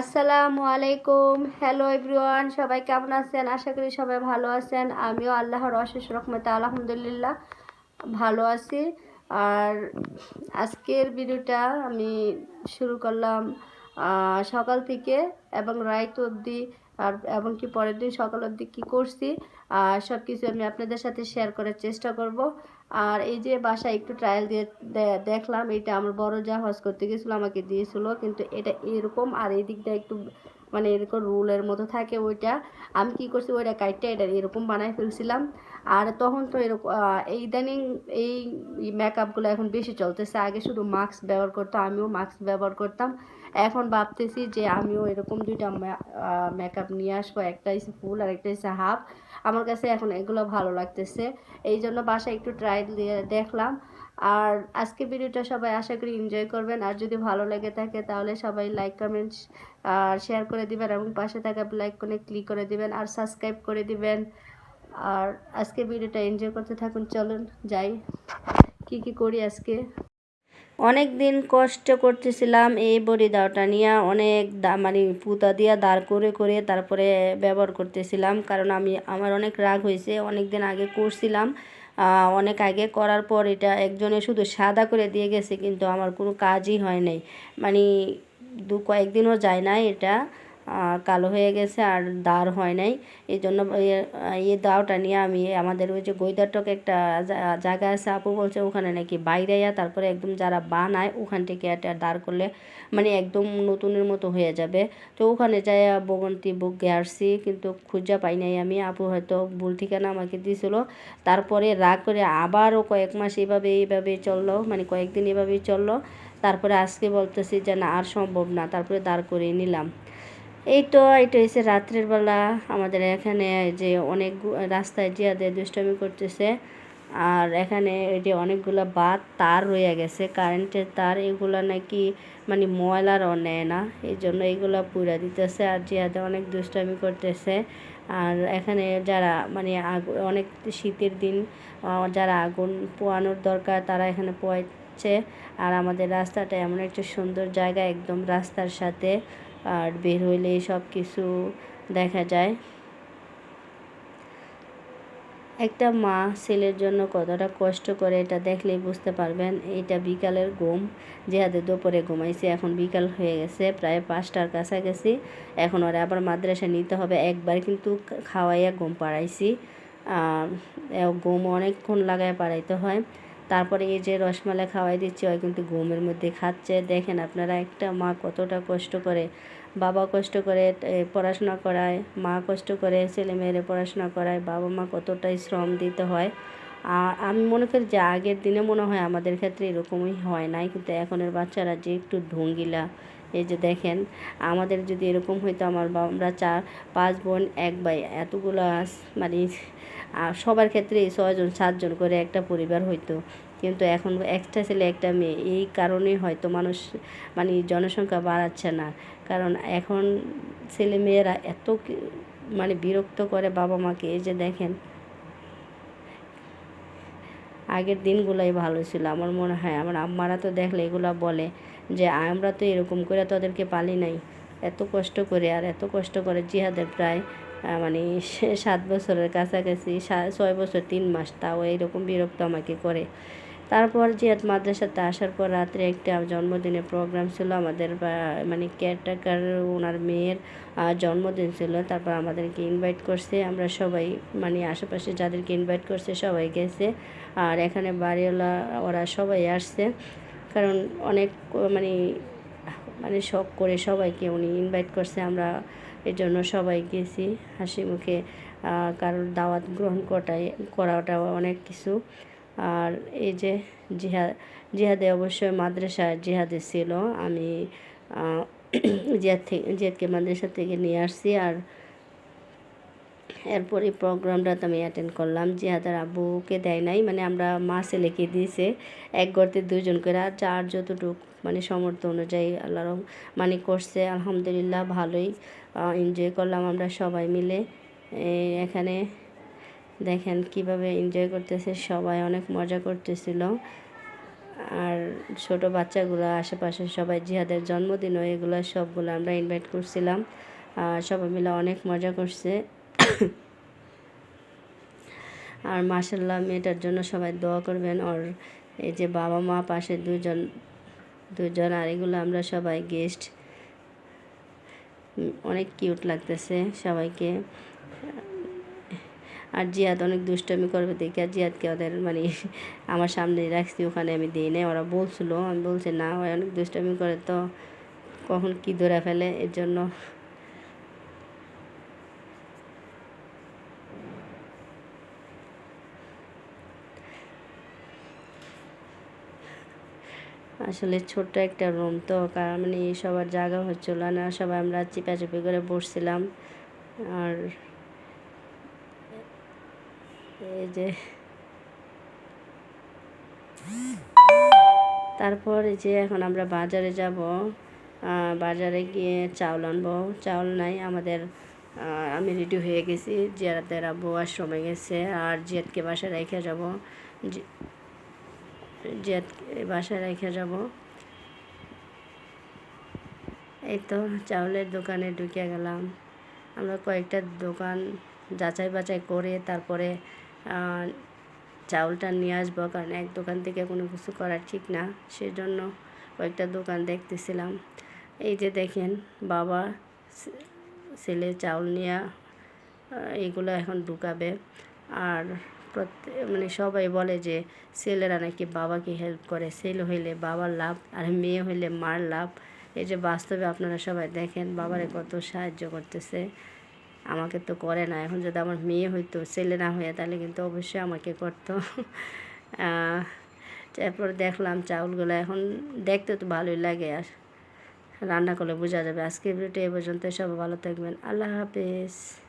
আসসালামু আলাইকুম। Hello everyone সবাই কেমন আছেন? আশা করি সবাই ভালো আছেন। আমিও আল্লাহর অশেষ রকমতে আলহামদুলিল্লাহ, ভালো আছি। আর আজকের ভিডিওটা আমি শুরু করলাম সকাল থেকে এবং রাইত অবধি, আর এবং কি পরের দিন সকাল অবধি কী করছি আর সব কিছু আমি আপনাদের সাথে শেয়ার করার চেষ্টা করব। আর এই যে বাসায় একটু ট্রায়াল দিয়ে দেখলাম, এটা আমার বড় যা হজ করতে গেছিল, আমাকে দিয়েছিল, কিন্তু এটা এরকম আর এই দিকটা একটু মানে এরকম রুলের মতো থাকে ওইটা। আমি কি করছি, ওইটা কাইটটা এটা এরকম বানাই ফেলছিলাম। আর তখন তো এরকম এই ইদানিং এই মেকআপগুলো এখন বেশি চলতেছে। আগে শুধু মাস্ক ব্যবহার করতো আমিও মাস্ক ব্যবহার করতাম। এখন ভাবতেছি যে আমিও এরকম দুইটা মেকআপ নিয়ে আসব, একটা হচ্ছে ফুল আর একটা হচ্ছে হাফ আমার কাছে এখন এগুলো ভালো লাগতেছে। এই জন্য বাসায় একটু ট্রাই দিয়ে দেখলাম। আর আজকে ভিডিওটা সবাই আশা করি এনজয় করবেন। আর যদি ভালো লেগে থাকে তাহলে সবাই লাইক কমেন্ট আর শেয়ার করে দিবেন এবং পাশে থাকা লাইক করে ক্লিক করে দিবেন আর সাবস্ক্রাইব করে দিবেন। আর আজকে ভিডিওটা এনজয় করতে থাকুন। চলুন যাই। কি কি করি আজকে? অনেক দিন কষ্ট করতেছিলাম এই বড়ি দাওটা নিয়ে। অনেক দা- মানে পুতা দিয়া দাঁড় করে করে তারপরে ব্যবহার করতেছিলাম। কারণ আমি, আমার অনেক রাগ হয়েছে। অনেক দিন আগে করছিলাম। অনেক আগে করার পর এটা একজনে শুধু সাদা করে দিয়ে গেছে, কিন্তু আমার কোনো কাজই হয় নাই। মানে দু, কয়েকদিনও যায় না এটা। আহ, কালো হয়ে গেছে আর দাঁড় হয় নাই। এই জন্য এই দাওটা নিয়ে আমি আমাদের ওই যে গৈদারটক একটা জায়গা আছে আপু বলছে ওখানে নাকি বাইরেয়া তারপরে একদম যারা বানায় ওখান থেকে এটা দাঁড় করলে মানে একদম নতুনের মতো হয়ে যাবে। তো ওখানে যাই বগন্তি বুক গেয়ারছি কিন্তু খুঁজা পাই নাই আমি। আপু হয়তো ভুল ঠিকানা আমাকে দিয়েছিল তারপরে রাগ করে আবারও কয়েক মাস এইভাবে এইভাবে চলল মানে কয়েকদিন এভাবেই চলল। তারপরে আজকে বলতেছি যে না আর সম্ভব না তারপরে দাঁড় করিয়ে নিলাম। এই তো এটা হচ্ছে রাত্রের বেলা আমাদের এখানে যে অনেক রাস্তায় জিয়াদের দুষ্টমি করতেছে। আর এখানে এই যে অনেকগুলো বাদ তার রয়ে গেছে, কারেন্টের তার, এগুলো নাকি মানে ময়লারও নেয় না। এই জন্য এগুলো পুরা দিতেছে আর জিয়াদে অনেক দুষ্টামি করতেছে। আর এখানে যারা মানে অনেক শীতের দিন যারা আগুন পোয়ানোর দরকার তারা এখানে পোয়াচ্ছে। আর আমাদের রাস্তাটা এমন একটা সুন্দর জায়গা, একদম রাস্তার সাথে। আর বের হইলে সব কিছু দেখা যায়। একটা মা ছেলের জন্য কতটা কষ্ট করে এটা দেখলেই বুঝতে পারবেন। এটা বিকালের ঘুম। যেহাতে দুপুরে ঘুমাইছে, এখন বিকাল হয়ে গেছে, প্রায় পাঁচটার কাছাকাছি। এখন ওরা আবার মাদ্রাসা নিতে হবে। একবার কিন্তু খাওয়াইয়া ঘুম পাড়াইছি। আর ঘুম অনেকক্ষণ লাগায় পাড়াইতে হয়। তারপরে এই যে রসমালাই খাওয়াই দিচ্ছি, ওই কিন্তু ঘুমের মধ্যে খাচ্ছে। দেখেন আপনারা, একটা মা কতটা কষ্ট করে, বাবা কষ্ট করে পড়াশোনা করায়, মা কষ্ট করে, ছেলে মেয়েরে পড়াশোনা করায়, বাবা মা কতটাই শ্রম দিতে হয়। আমি মনে করি যে আগের দিনে মনে হয় আমাদের ক্ষেত্রে এরকমই হয় নাই, কিন্তু এখনের বাচ্চারা যে একটু ঢঙ্গিলা এই যে দেখেন, আমাদের যদি এরকম হইতো আমার বা- আমরা চার, পাঁচ বোন, এক ভাই, এতগুলো মানে সবার ক্ষেত্রে ছয়জন, সাতজন করে একটা পরিবার হইতো। কিন্তু এখন একটা ছেলে, একটা মেয়ে, এই কারণেই হয়তো মানুষ মানে জনসংখ্যা বাড়াচ্ছে না। কারণ এখন ছেলে মেয়েরা এত মানে বিরক্ত করে বাবা মাকে, এই যে দেখেন। আগের দিনগুলোই ভালো ছিল, আমার মনে হয়। আমার আম্মারা তো দেখলে এগুলো বলে। যে আমরা তো এরকম করে তাদেরকে পালি নাই। এত কষ্ট করে আর এত কষ্ট করে জিহাদের প্রায় মানে সাত বছরের কাছাকাছি ছয় বছর, তিন মাস তাও এইরকম বিরক্ত আমাকে করে। তারপর জিয়াদ মাদ্রাসাতে আসার পর রাত্রে একটা জন্মদিনের প্রোগ্রাম ছিল আমাদের মানে কেয়ারটেকার ওনার মেয়ের জন্মদিন ছিল। তারপর আমাদেরকে ইনভাইট করছে, আমরা সবাই মানে আশেপাশে যাদেরকে ইনভাইট করছে সবাই গেছে। আর এখানে বাড়িওয়ালা, ওরা সবাই আসছে। কারণ অনেক মানে মানে শখ করে সবাইকে উনি ইনভাইট করছে, আমরা এর জন্য সবাই গেছি হাসি মুখে। কারোর দাওয়াত গ্রহণ করাটাই করাটা অনেক কিছু। আর এই যে জিহাদ জিহাদে অবশ্যই মাদ্রাসা জিহাদে ছিল। আমি জিহাদ থেকে জিহাদকে মাদ্রাসা থেকে নিয়ে আসছি। আর এরপর এই প্রোগ্রামটাতে আমি অ্যাটেন্ড করলাম। যে জিহাদের আব্বুকে দেয় নাই মানে আমরা মা ছেলেকে দিয়েছে। এক গর্তে দুজন করে, আর যার যতটুক মানে সমর্থ অনুযায়ী আল্লাহর মানে করছে, আলহামদুলিল্লাহ ভালোই এনজয় করলাম আমরা সবাই মিলে। এখানে দেখেন কীভাবে এনজয় করতেছে, সবাই অনেক মজা করতেছিল। আর ছোট বাচ্চাগুলো, আশেপাশে সবাই জিহাদের জন্মদিনও এগুলো সবগুলো আমরা ইনভাইট করছিলাম। সবাই মিলে অনেক মজা করছে। আর মাসাল্লাহ মেয়েটার জন্য সবাই দোয়া করবেন। আর এই যে বাবা মা পাশে দুজন দুজন আর এগুলো আমরা সবাই গেস্ট অনেক কিউট লাগতেছে সবাইকে। আর জিয়াদ অনেক দুষ্টামি করবে দেখে। আর জিয়াদকে ওদের মানে আমার সামনে রাখছি, ওখানে আমি দিই নাই। ওরা বলছিল, আমি বলছি, না ওই অনেক দুষ্টমি করে তো কখন কি ধরে ফেলে? এর জন্য আসলে ছোট্ট একটা রুম তো, কারণ মানে সবার জায়গা হচ্ছিল না, সবাই আমরা চিপাচিপি করে বসছিলাম। আর এই যে তারপর যে এখন আমরা বাজারে যাব। বাজারে গিয়ে চাউল আনব। চাউল নাই, আমাদের আমি রেডি হয়ে গেছি। জিয়ারাতের আব্বু আশ্রমে গেছে, আর জিয়াদকে বাসায় রেখে যাব। জিয়াদকে বাসায় রেখে যাব। এই তো চাউলের দোকানে ঢুকে গেলাম। আমরা কয়েকটা দোকান যাচাই বাছাই করে তারপরে চাউলটা নিয়ে আসব, কারণ এক দোকান থেকে কোনো কিছু করা ঠিক না। সেজন্য কয়েকটা দোকান দেখতেছিলাম। এই যে দেখেন, বাবা ছেলে চাউল নিয়ে এগুলো এখন ঢুকাবে। আর মানে সবাই বলে যে ছেলেরা নাকি বাবাকে হেল্প করে। ছেলে হইলে বাবার লাভ আর মেয়ে হইলে মার লাভ। এই যে বাস্তবে আপনারা সবাই দেখেন বাবারে কত সাহায্য করতেছে। আমাকে তো করে না। এখন যদি আমার মেয়ে হইতো, ছেলে না হয়ে তাহলে কিন্তু অবশ্যই আমাকে করতো। তারপর দেখলাম চাউলগুলো এখন দেখতে তো ভালোই লাগে আর রান্না করলে বোঝা যাবে। আজকে ভিডিওটি এ পর্যন্ত সবাই ভালো থাকবেন। আল্লাহ হাফেজ।